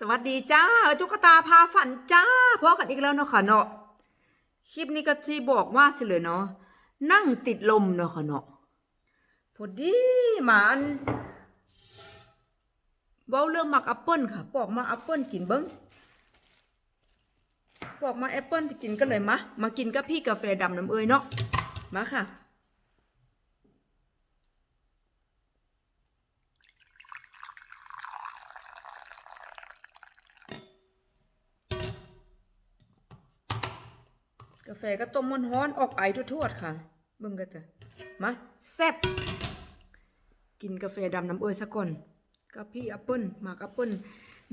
สวัสดีจ้าตุ๊กตาพาฝันจ้าพอกันอีกแล้วเนาะค่ะเนาะคลิปนี้ก็ที่บอกว่าสิเลยเนาะนั่งติดลมเนาะค่ะเนาะพอดีหมาอันเว้าเรื่องหมักแอปเปิลค่ะ ปอกมาแอปเปิลกินเบิ้งปอกมาแอปเปิลกินก็เลยมามากินกับพี่กาแฟดำน้ำเอ้ยเนาะมาค่ะ แฟก็ต้มมันฮ้อนออกไอทั่วๆค่ะ เบิ่งกันเถอะมาแซ่บกินกาแฟดำน้ำเอยซะก่อนกับพี่แอปเปิ้ลหมากแอปเปิ้ล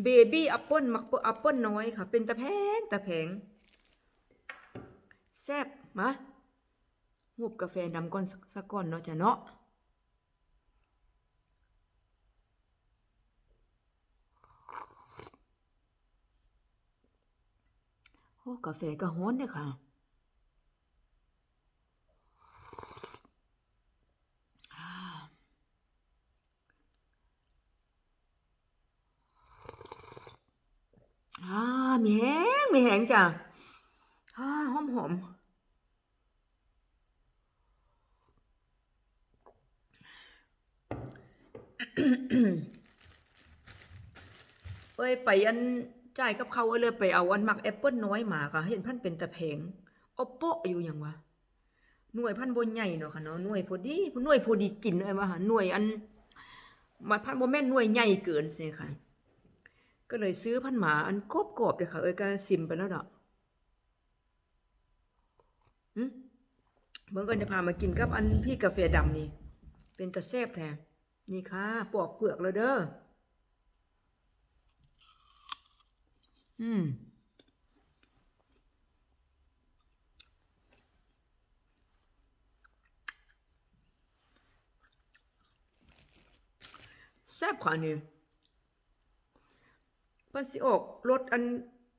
เบบี้แอปเปิ้ลหมักแอปเปิ้ลน้อยค่ะ เป็นตะแพงตะแพงแซ่บมาหุบกาแฟดำก่อนสักก่อนเนาะจ้ะเนาะโอ้กาแฟก็ฮ้อนเด้อค่ะ อ่า มีแหงมีแหงจ้ะอ่าหอมหอมเอ้ยไปอันจ่ายกับเขาเอาเลยไปเอาอันมักแอปเปิลน้อยมาค่ะ เห็นพันเป็นตะแพงอโปะอยู่อย่างวะหน่วยพันบนใหญ่เนาะค่ะเนาะหน่วยพอดีหน่วยพอดีกินเลยว่าหาหน่วยอันมาพันโมแม่นหน่วยใหญ่เกินเสียค่ะ ก็เลยซื้อพันหมาอันกบกบเลยค่ะ เอ้ยก็ซิมไปแล้วเดอกอืมเมื่อกันจะพามากินกับอันพี่กาแฟดำนี่ เป็นตะแซบแทนนี่ค่ะ ปอกเปลือกเลยเด้อ อืมแซ่บขวานี่ มันสิออกรสอัน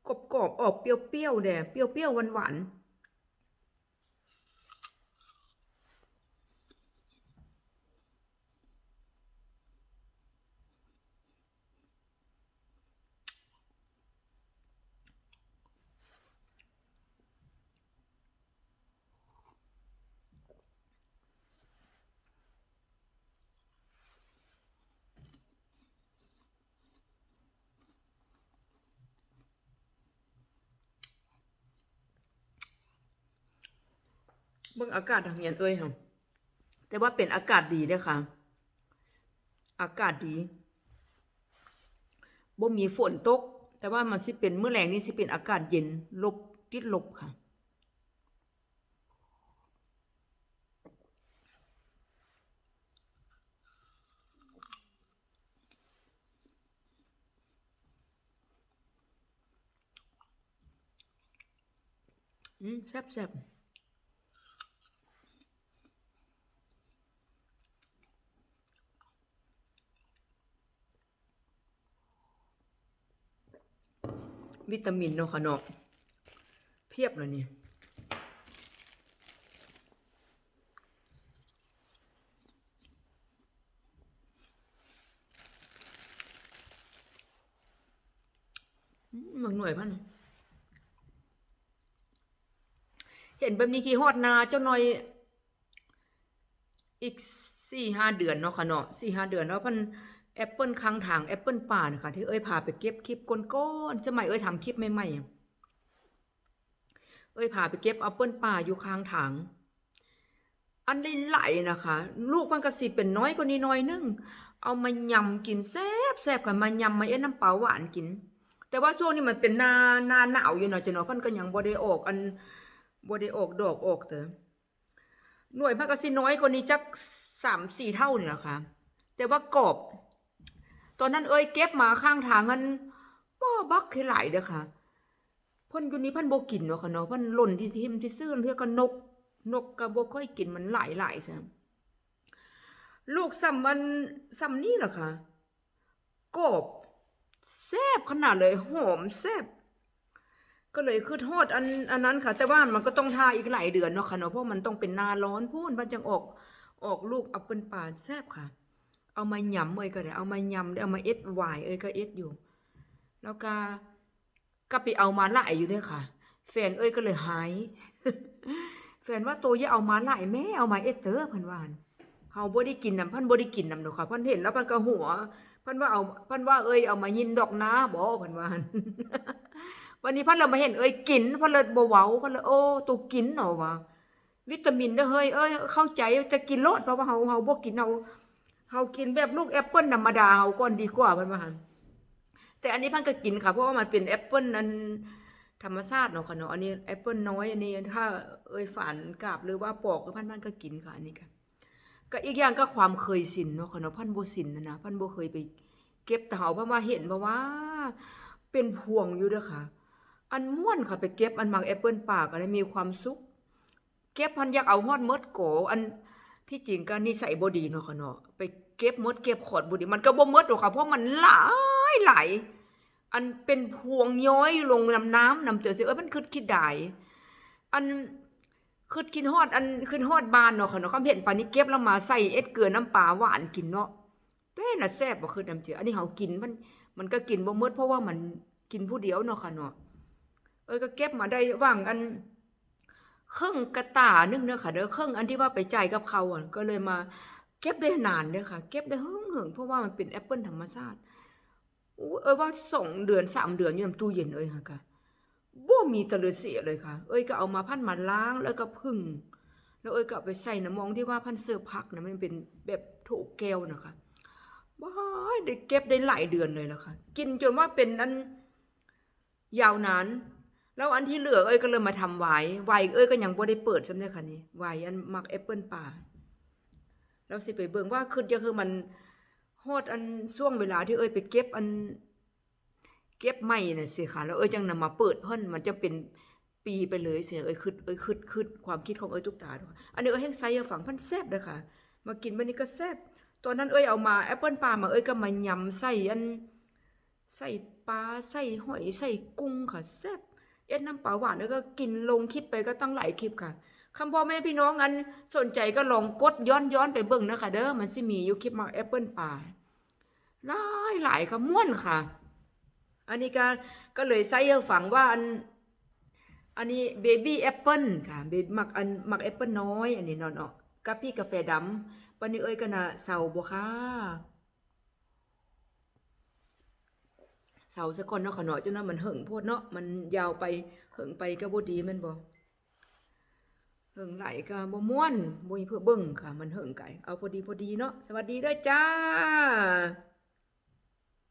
กรอบๆออกเปรี้ยวๆแด่เปรี้ยวๆหวานๆ เบิ่งอากาศทางเนียนเอ้ยค่ะแต่ว่าเป็นอากาศดีเด้อค่ะ อากาศดีบ่มีฝนตก แต่ว่ามันสิเป็นเมื้อแลงนี่สิเป็นอากาศเย็นลบติดลบค่ะ อืมแซ่บแวิตามินเนาะค่ะเนาะเพียบเลยเนี่ยอืมหมักหน่วยพันเห็นแบบนี้ขี่ฮอดนาเจ้าหน่อย อีกสี่ห้าเดือนเนาะค่ะเนาะสี่ห้าเดือนแล้วมัน แอปเปิลค้างถางแอปเปิลป่านะคะที่เอ้ยพาไปเก็บคลิปก้นๆจะไม่เอ้ยทำคลิปใหม่ๆเอ้ยพาไปเก็บแอปเปิลป่าอยู่ค้างถางอันได้ไหลนะคะ ลูกมันก็สิเป็นน้อยกว่านี้น้อยนึงเอามายำกินแซ่บแซ่บกันมายำมาเอ็นน้ำเปล่าหวานกิน แต่ว่าช่วงนี้มันเป็นนาหนาหนาวอยู่เนาะจ้ะเนาะพิ่นก็ยังบ่ได้ออก อันบ่ได้ออกดอกออกเตอะหน่วยมันก็สิน้อยกว่านี้จักสามสี่เท่านี่แหละค่ะ แต่ว่ากรอบ ตอนนั้นเอ้ยเก็บมาข้างทางกันบ่บักคือหลายเด้อค่ะเพิ่นอยู่นี้เพิ่นบ่กินเนาะค่ะเนาะเพิ่นหล่นที่ทิ่มที่ซื่นเทื่อก็นก นกก็บ่ค่อยกินมันหลายหลายซะลูกซ้ำมันซ้ำนี่ล่ะค่ะกบแซ่บขนาดเลยหอมแซ่บก็เลยคือโทษอันอันนั้นค่ะ แต่ว่ามันก็ต้องทาอีกหลายเดือนเนาะค่ะเนาะเพราะมันต้องเป็นนาร้อนพูนมันจึงออกออกลูกอัปเปิลป่านแซ่บค่ะ เอามาหยำเอ้ยก็ได้เอามายำได้เอามาเอ็ดหวายเอ้ยก็เอ็ดอยู่ แล้วก็ก็ไปเอามาหลายอยู่เด้อค่ะ แฟนเอ้ยก็เลยหาย แฟนว่าโตอย่าเอามาหลายแม่เอามาเอ็ดเตอร์พิ่นวานเฮาบ่ได้กินนำเพิ่นบ่ได้กินนำดอกค่ะพิ่นเห็นแล้วพิ่นก็หัวพิ่นว่าเอาพิ่นว่าเอ้ยเอามายินดอกนาบ่เพิ่นวานวันนี้พิ่นเลยมาเห็นเอ้ยกินพิ่นเลยบ่เว้าพิ่นเลยโอ้ตัวกินเนาะว่าวิตามินเด้อเฮ้ยเอ้ยเข้าใจจะกินโลดเพราะว่าเฮาเฮาบ่กินเฮา เฮากินแบบลูกแอปเปิลธรรมดาเฮาก่อนดีกว่าเพิ่นว่าหันแต่อันนี้พิ่นก็กินค่ะ เพราะว่ามันเป็นแอปเปิลนั้นธรรมชาติเนาะค่ะเนาะอันนี้แอปเปิลน้อยอันนี้ถ้าเอ่ยฝานกาบหรือว่าปอกก็พันพันก็กินค่ะอันนี้ค่ะก็อีกอย่างก็ความเคยชินเนาะค่ะเนาะพันโบ่ชินนะนะพันโบเคยไปเก็บแต่เฮาเพราะว่าเห็นเพราะว่า เป็นพวงอยู่เด้อค่ะ อันม่วนค่ะไปเก็บอันมักแอปเปิลป่าก็ได้มีความสุข เก็บพันอยากเอาฮอดมดโกอันที่จริงก็นิสัยบดีเนาะค่ะเนาะไป เก็บมดเก็บขอดบ่ดีมันก็บ่มดหรอกค่ะเพราะมันหลายหลายอันเป็นพวงย้อยลงน้ำน้ำนำเตือเสียเอ้ยมันคิดคิดได้อันคิดกินฮอดอันขึ้นฮอดบานเนาะค่ะเนาะคำเห็นปานนี้เก็บแล้วมาใส่เอ็ดเกลือน้ำปลาหวานกินเนาะแต่น่ะแซ่บบ่คือน้ำเจืออันนี้เฮากินมันมันก็กินบ่มดเพราะว่ามันกินผู้เดียวเนาะค่ะเนาะเอ้ยก็เก็บมาได้ว่างอันครึ่งกระตานึงเด้อค่ะเด้อครึ่งอันที่ว่าไปจ่ายกับเขาอะก็เลยมา เก็บได้นานเด้อค่ะ เก็บได้เฮิงเพราะว่ามันเป็นแอปเปิลธรรมชาติอู้เอ้ยว่าสองเดือนสามเดือนอยู่ในตู้เย็นเอ้ยค่ะค่ะบ่มีตะเลยเสียเลยค่ะ เอ้ยก็เอามาพันมาล้างแล้วก็พึ่ง แล้วเอ้ยก็เอาไปใส่น้ำมองที่ว่าพันเสื้อพักนะมันเป็นแบบโถแก้วนะคะว้าได้เก็บได้หลายเดือนเลยแล้วค่ะ กินจนว่าเป็นอันยาวนานแล้วอันที่เหลือเอ้ยก็เลยมาทำไวน์ไวน์เอ้ยก็ยังบ่ได้เปิดซำเด้ค่ะนี่ไวน์อันมักแอปเปิลป่า แล้วสิไปเบิ่งว่าคือจะคือมันฮอดอันช่วงเวลาที่เอ้ยไปเก็บอัน เก็บไม้น่ะสิค่ะแล้วเอ้ยจังนำมาเปิดเพิ่นมันจะเป็นปีไปเลยเสียเอ้ยคิดเอ้ยคิดคิดความคิดของเอ้ยทุกตาด้วยอันนี้เอ้ยแห้งไซเฝังเพิ่นแซ่บเด้ค่ะ มากินมื้อนี้ก็แซ่บตอนนั้นเอ้ยเอามาแอปเปิ้ลปลามาเอ้ยก็มายำใส่อันใส่ปลาใส่หอยใส่กุ้งค่ะแซ่บเอ็ดน้ำปลาหวานแล้วก็กินลงคลิปไปก็ตั้งหลายคลิปค่ะ คำพ่อแม่พี่น้องอันสนใจก็ลองกดย้อนย้อนไปเบิ่งนะคะเด้อมันสิมีอยู่คลิปมาแอปเปิลปลาหลายหลายค่ะม่วนค่ะ อันนี้ก็ก็เลยใส่เอาฝังว่าอันอันนี้เบบี้แอปเปิลค่ะเบมักอันมักแอปเปิลน้อยอันนี้นาะเนาะกับพี่กาแฟดำปันนี้เอ้ยก็น่ะเสาบ่ค่ะเสาซะก่อนเนาะค่ะเนาะจนว่ามันเหิงโพดเนาะมันยาวไปเหิงไปก็บ่ดีม่นบ่ เหิงไหลก็บ่ม่วนบ่มีเพื่อเบิ่งค่ะ มันเหิงไก่เอาพอดีพอดีเนาะสวัสดีด้วยจ้า